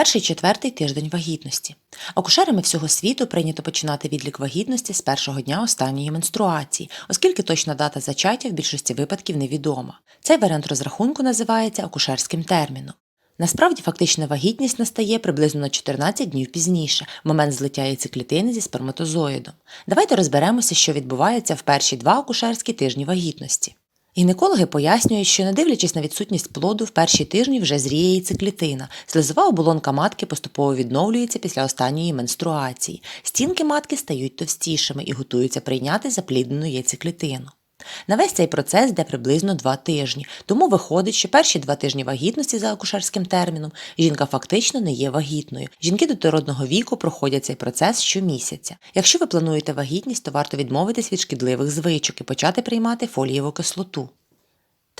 Перший четвертий тиждень вагітності. Акушерами всього світу прийнято починати відлік вагітності з першого дня останньої менструації, оскільки точна дата зачаття в більшості випадків невідома. Цей варіант розрахунку називається акушерським терміном. Насправді фактична вагітність настає приблизно на 14 днів пізніше, в момент злиття яйцеклітини зі сперматозоїдом. Давайте розберемося, що відбувається в перші два акушерські тижні вагітності. Гінекологи пояснюють, що не дивлячись на відсутність плоду, в перші тижні вже зріє яйцеклітина. Слизова оболонка матки поступово відновлюється після останньої менструації. Стінки матки стають товстішими і готуються прийняти запліднену яйцеклітину. На весь цей процес йде приблизно два тижні, тому виходить, що перші два тижні вагітності за акушерським терміном жінка фактично не є вагітною. Жінки дотородного віку проходять цей процес щомісяця. Якщо ви плануєте вагітність, то варто відмовитись від шкідливих звичок і почати приймати фолієву кислоту.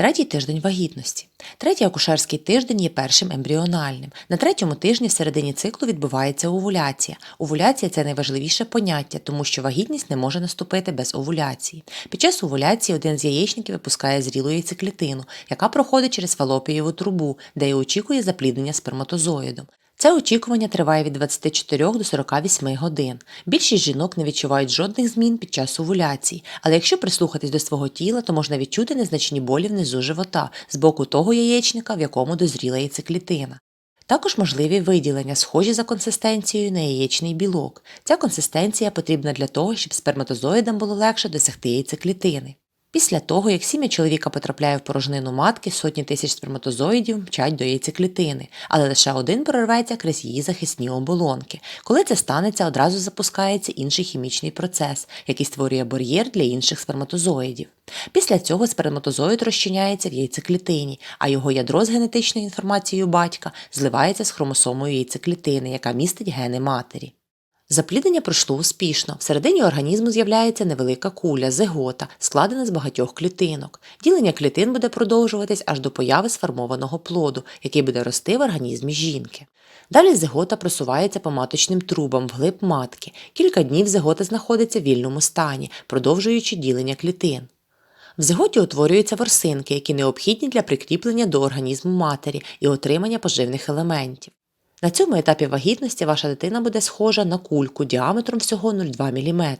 Третій тиждень вагітності. Третій акушерський тиждень є першим ембріональним. На третьому тижні в середині циклу відбувається овуляція. Овуляція це найважливіше поняття, тому що вагітність не може наступити без овуляції. Під час овуляції один з яєчників випускає зрілу яйцеклітину, яка проходить через фалопієву трубу, де й очікує запліднення сперматозоїдом. Це очікування триває від 24 до 48 годин. Більшість жінок не відчувають жодних змін під час овуляції, але якщо прислухатись до свого тіла, то можна відчути незначні болі внизу живота з боку того яєчника, в якому дозріла яйцеклітина. Також можливі виділення, схожі за консистенцією на яєчний білок. Ця консистенція потрібна для того, щоб сперматозоїдам було легше досягти яйцеклітини. Після того, як сім'я чоловіка потрапляє в порожнину матки, сотні тисяч сперматозоїдів мчать до яйцеклітини, але лише один прорветься крізь її захисні оболонки. Коли це станеться, одразу запускається інший хімічний процес, який створює бар'єр для інших сперматозоїдів. Після цього сперматозоїд розчиняється в яйцеклітині, а його ядро з генетичною інформацією батька зливається з хромосомою яйцеклітини, яка містить гени матері. Запліднення пройшло успішно. Всередині організму з'являється невелика куля, зигота, складена з багатьох клітинок. Ділення клітин буде продовжуватись аж до появи сформованого плоду, який буде рости в організмі жінки. Далі зигота просувається по маточним трубам вглиб матки. Кілька днів зигота знаходиться в вільному стані, продовжуючи ділення клітин. В зиготі утворюються ворсинки, які необхідні для прикріплення до організму матері і отримання поживних елементів. На цьому етапі вагітності ваша дитина буде схожа на кульку діаметром всього 0,2 мм.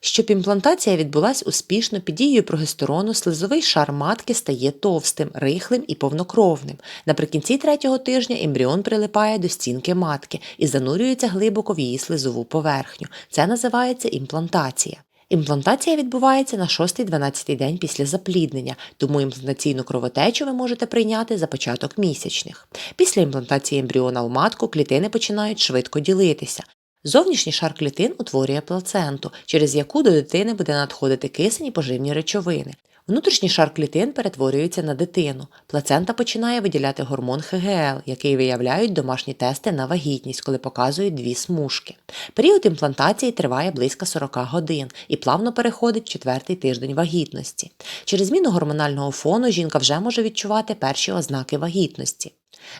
Щоб імплантація відбулась успішно під дією прогестерону, слизовий шар матки стає товстим, рихлим і повнокровним. Наприкінці третього тижня ембріон прилипає до стінки матки і занурюється глибоко в її слизову поверхню. Це називається імплантація. Імплантація відбувається на 6-12 день після запліднення, тому імплантаційну кровотечу ви можете прийняти за початок місячних. Після імплантації ембріона в матку клітини починають швидко ділитися. Зовнішній шар клітин утворює плаценту, через яку до дитини буде надходити кисень і поживні речовини. Внутрішній шар клітин перетворюється на дитину. Плацента починає виділяти гормон ХГЛ, який виявляють домашні тести на вагітність, коли показують дві смужки. Період імплантації триває близько 40 годин і плавно переходить четвертий тиждень вагітності. Через зміну гормонального фону жінка вже може відчувати перші ознаки вагітності.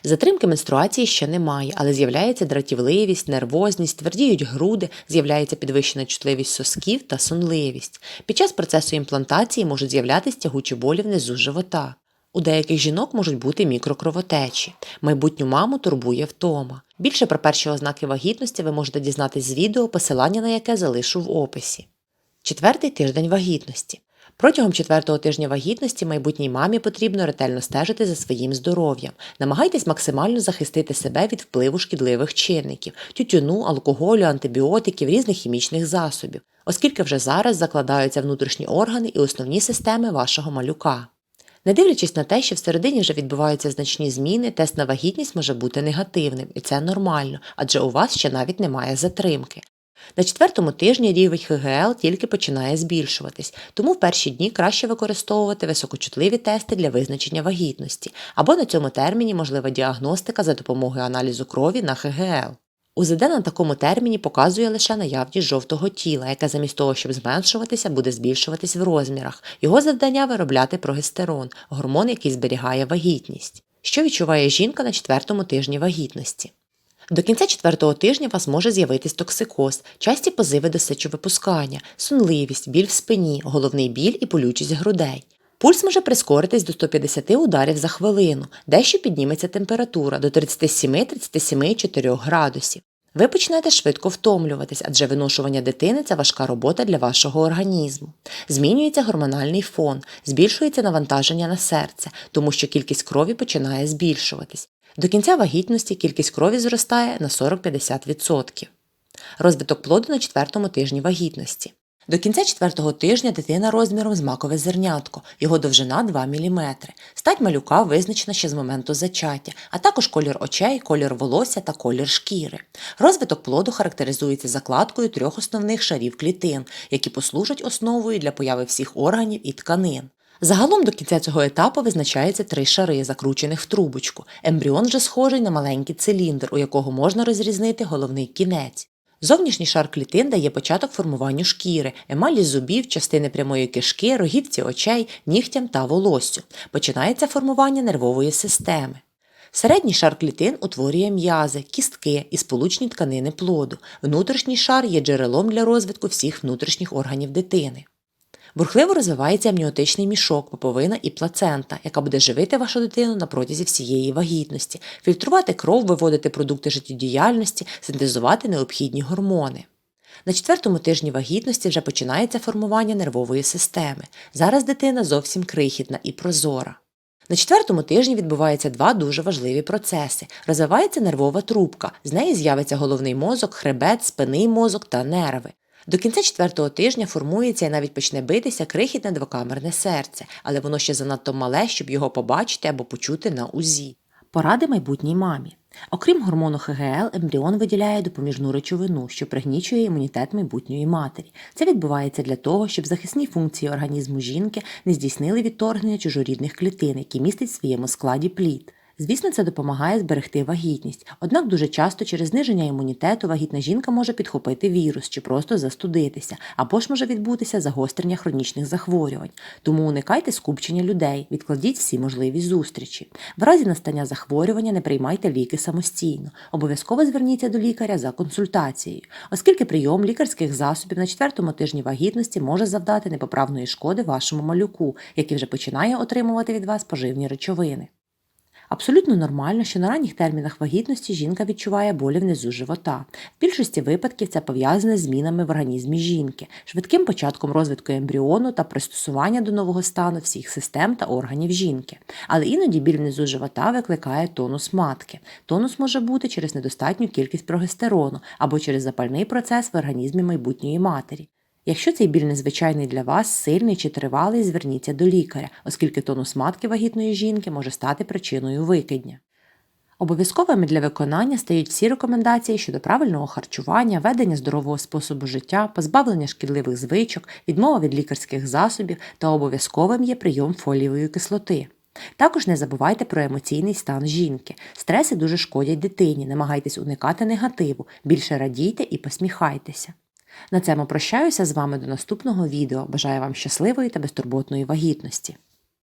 Затримки менструації ще немає, але з'являється дратівливість, нервозність, твердіють груди, з'являється підвищена чутливість сосків та сонливість. Під час процесу імплантації можуть з'являтися тягучі болі внизу живота. У деяких жінок можуть бути мікрокровотечі. Майбутню маму турбує втома. Більше про перші ознаки вагітності ви можете дізнатись з відео, посилання на яке залишу в описі. Четвертий тиждень вагітності. Протягом четвертого тижня вагітності майбутній мамі потрібно ретельно стежити за своїм здоров'ям. Намагайтесь максимально захистити себе від впливу шкідливих чинників тютюну, алкоголю, антибіотиків, різних хімічних засобів, оскільки вже зараз закладаються внутрішні органи і основні системи вашого малюка. Не дивлячись на те, що всередині вже відбуваються значні зміни, тест на вагітність може бути негативним, і це нормально, адже у вас ще навіть немає затримки. На четвертому тижні рівень ХГЛ тільки починає збільшуватись, тому в перші дні краще використовувати високочутливі тести для визначення вагітності, або на цьому терміні можлива діагностика за допомогою аналізу крові на ХГЛ. УЗД на такому терміні показує лише наявність жовтого тіла, яке замість того, щоб зменшуватися, буде збільшуватись в розмірах. Його завдання виробляти прогестерон, гормон, який зберігає вагітність. Що відчуває жінка на четвертому тижні вагітності? До кінця четвертого тижня у вас може з'явитись токсикоз, часті позиви до сечовипускання, сонливість, біль в спині, головний біль і болючість грудей. Пульс може прискоритись до 150 ударів за хвилину, дещо підніметься температура до 37-37,4 градусів. Ви почнете швидко втомлюватись, адже виношування дитини це важка робота для вашого організму. Змінюється гормональний фон, збільшується навантаження на серце, тому що кількість крові починає збільшуватись. До кінця вагітності кількість крові зростає на 40-50%. Розвиток плоду на четвертому тижні вагітності. До кінця четвертого тижня дитина розміром з макове зернятко, його довжина 2 мм. Стать малюка визначена ще з моменту зачаття, а також колір очей, колір волосся та колір шкіри. Розвиток плоду характеризується закладкою трьох основних шарів клітин, які послужать основою для появи всіх органів і тканин. Загалом до кінця цього етапу визначаються три шари, закручених в трубочку. Ембріон же схожий на маленький циліндр, у якого можна розрізнити головний кінець. Зовнішній шар клітин дає початок формуванню шкіри, емалі зубів, частини прямої кишки, рогівці очей, нігтям та волоссю. Починається формування нервової системи. Середній шар клітин утворює м'язи, кістки і сполучні тканини плоду. Внутрішній шар є джерелом для розвитку всіх внутрішніх органів дитини. Бурхливо розвивається амніотичний мішок, поповина і плацента, яка буде живити вашу дитину на протязі всієї вагітності, фільтрувати кров, виводити продукти життєдіяльності, синтезувати необхідні гормони. На четвертому тижні вагітності вже починається формування нервової системи. Зараз дитина зовсім крихітна і прозора. На четвертому тижні відбуваються два дуже важливі процеси. Розвивається нервова трубка, з неї з'явиться головний мозок, хребет, спинний мозок та нерви. До кінця четвертого тижня формується і навіть почне битися крихітне двокамерне серце, але воно ще занадто мале, щоб його побачити або почути на УЗІ. Поради майбутній мамі. Окрім гормону ХГЛ, ембріон виділяє допоміжну речовину, що пригнічує імунітет майбутньої матері. Це відбувається для того, щоб захисні функції організму жінки не здійснили відторгнення чужорідних клітин, які містять в своєму складі плід. Звісно, це допомагає зберегти вагітність, однак дуже часто через зниження імунітету вагітна жінка може підхопити вірус чи просто застудитися, або ж може відбутися загострення хронічних захворювань. Тому уникайте скупчення людей, відкладіть всі можливі зустрічі. В разі настання захворювання не приймайте ліки самостійно. Обов'язково зверніться до лікаря за консультацією, оскільки прийом лікарських засобів на четвертому тижні вагітності може завдати непоправної шкоди вашому малюку, який вже починає отримувати від вас поживні речовини. Абсолютно нормально, що на ранніх термінах вагітності жінка відчуває болі внизу живота. В більшості випадків це пов'язане з змінами в організмі жінки, швидким початком розвитку ембріону та пристосування до нового стану всіх систем та органів жінки. Але іноді біль внизу живота викликає тонус матки. Тонус може бути через недостатню кількість прогестерону або через запальний процес в організмі майбутньої матері. Якщо цей біль незвичайний для вас, сильний чи тривалий, зверніться до лікаря, оскільки тонус матки вагітної жінки може стати причиною викидня. Обов'язковими для виконання стають всі рекомендації щодо правильного харчування, ведення здорового способу життя, позбавлення шкідливих звичок, відмова від лікарських засобів та обов'язковим є прийом фолієвої кислоти. Також не забувайте про емоційний стан жінки. Стреси дуже шкодять дитині, намагайтесь уникати негативу, більше радійте і посміхайтеся. На цьому прощаюся з вами до наступного відео. Бажаю вам щасливої та безтурботної вагітності.